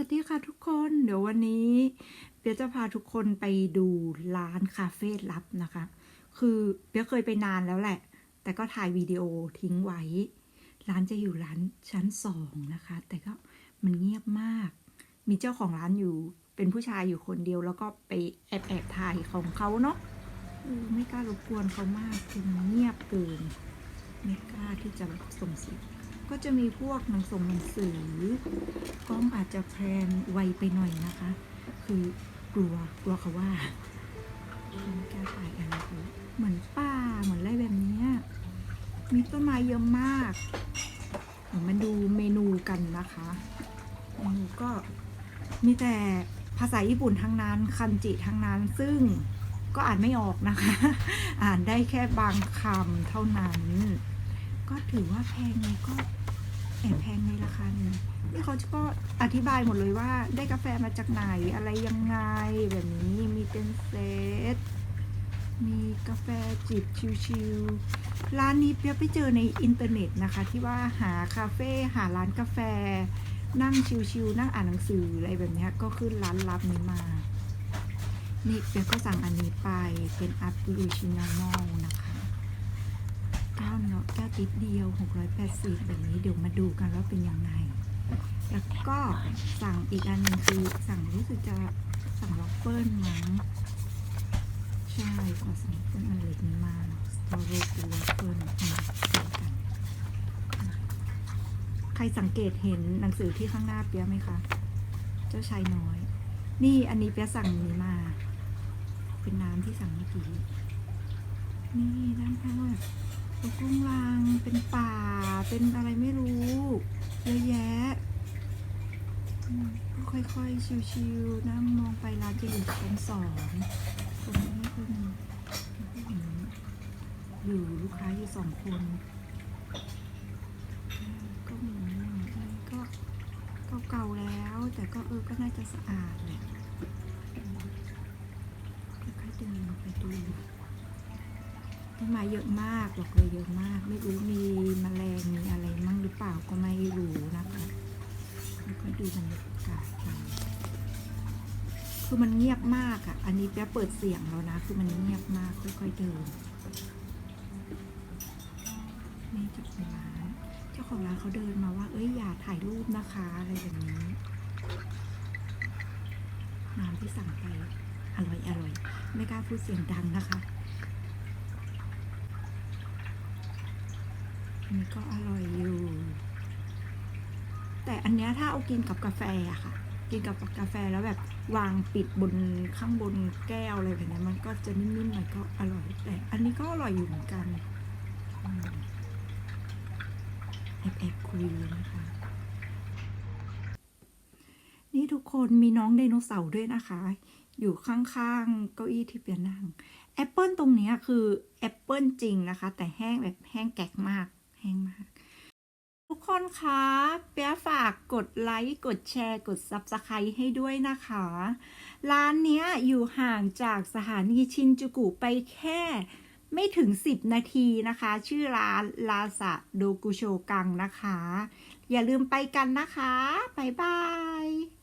วัสดีค่ะทุกคน เดี๋ยววันนี้เปียจะพาทุกคนไปดูร้านคาเฟ่ลับนะคะ คือเปียเคยไปนานแล้วแหละ แต่ก็ถ่ายวิดีโอทิ้งไว้ ร้านจะอยู่ร้านชั้นสองนะคะ แต่ก็มันเงียบมาก มีเจ้าของร้านอยู่ เป็นผู้ชายอยู่คนเดียว แล้วก็ไปแอบแอบถ่ายของเขาเนาะไม่กล้ารบกวนเขามากคือมันเงียบเกิน ไม่กล้าที่จะส่งเสียง ก็จะมีพวกหนังส่งหนังสือกล้องอาจจะแพลนไวไปหน่อยนะคะ คือกลัวกลัวเขาว่าไม่กล้าถ่ายอะไรเลยเหมือนป่าเหมือนไรแบบนี้มีต้นไม้เยอะมากเดี๋ยวมาดูเมนูกันนะคะเมนูก็มีแต่ภาษาญี่ปุ่นทั้งนั้นคันจิทั้งนั้นซึ่งก็อ่านไม่ออกนะคะ อ่านได้แค่บางคำเท่านั้น ก็ถือว่าแพงไงก็แอบแพงในราคาหนึ่งนี่เขาก็อธิบายหมดเลยว่าได้กาแฟมาจากไหนอะไรยังไงแบบนี้มีเป็นเซตมีกาแฟจิบชิวๆร้านนี้เปียไปเจอในอินเทอร์เน็ตนะคะ ที่ว่าหาคาเฟ่หาร้านกาแฟ นั่งชิวๆนั่งอ่านหนังสืออะไรแบบนี้ก็ขึ้นร้านลับนี้มานี่เปียก็สั่งอันนี้ไปเป็นอัปเปอร์ชินานอลนะคะ เนาะแก้วติดเดียว 680แบบนี้เดี๋ยวมาดูกันว่าเป็นยังไง แล้วก็สั่งอีกอันหนึงคือสั่งรู้สึกจะสั่งวอฟเฟิลมั้งใช่ขอสั่งเป็นอันเล็กนี้มาสตรอเบอรี่วอฟเฟิลมากินกันใครสังเกตเห็นหนังสือที่ข้างหน้าเปียไหมคะ เจ้าชายน้อย นี่อันนี้เปียสั่งนี้มา เป็นน้ำที่สั่งเมื่อกี้นี่ด้านข้าง เป็นกุ้งลางเป็นป่า เป็นอะไรไม่รู้เยอะแยะค่อยๆ ชิวๆนั่งมองไปร้านจะอยู่ชั้นสองตรงนี้ก็มีผู้หญิงอยู่ลูกค้าอยู่สองคนก็มีอันก็เก่าๆแล้ว แต่ก็เออก็น่าจะสะอาดแหละค่อยๆเดินไปดู ต้นไม้เยอะมากบอกเลยเยอะมาก ไม่รู้มีแมลงมีอะไรมั่งหรือเปล่าก็ไม่รู้นะคะแล้วก็ดูบรรยากาศคือมันเงียบมากอะ อันนี้แป๊บเปิดเสียงแล้วนะ คือมันเงียบมากค่อยๆเดินนี่เจ้าของร้านเจ้าของร้านเขาเดินมาว่า เอ้ยอย่าถ่ายรูปนะคะอะไรแบบนี้น้ำที่สั่งไปอร่อยอร่อย ไม่กล้าพูดเสียงดังนะคะ อันนี้ก็อร่อยอยู่ แต่อันเนี้ยถ้าเอากินกับกาแฟอะค่ะ กินกับกาแฟแล้วแบบวางปิดบนข้างบนแก้วอะไรแบบเนี้ยมันก็จะนิ่มๆหน่อยก็อร่อย แต่อันนี้ก็อร่อยอยู่เหมือนกันแอบแอบคุยนะคะ นี่ทุกคนมีน้องไดโนเสาร์ด้วยนะคะ อยู่ข้างๆเก้าอี้ที่เปียนั่งแอปเปิลตรงนี้คือแอปเปิลจริงนะคะ แต่แห้งแบบแห้งแกกมาก แห้งมาก ทุกคนคะเปียฝากกดไลค์กดแชร์กด Subscribe ให้ด้วยนะคะ ร้านเนี้ยอยู่ห่างจากสถานีชินจูกุไปแค่ไม่ถึง 10 นาทีนะคะ ชื่อร้านลาซาโดกุโชกังนะคะ อย่าลืมไปกันนะคะ บ๊ายบาย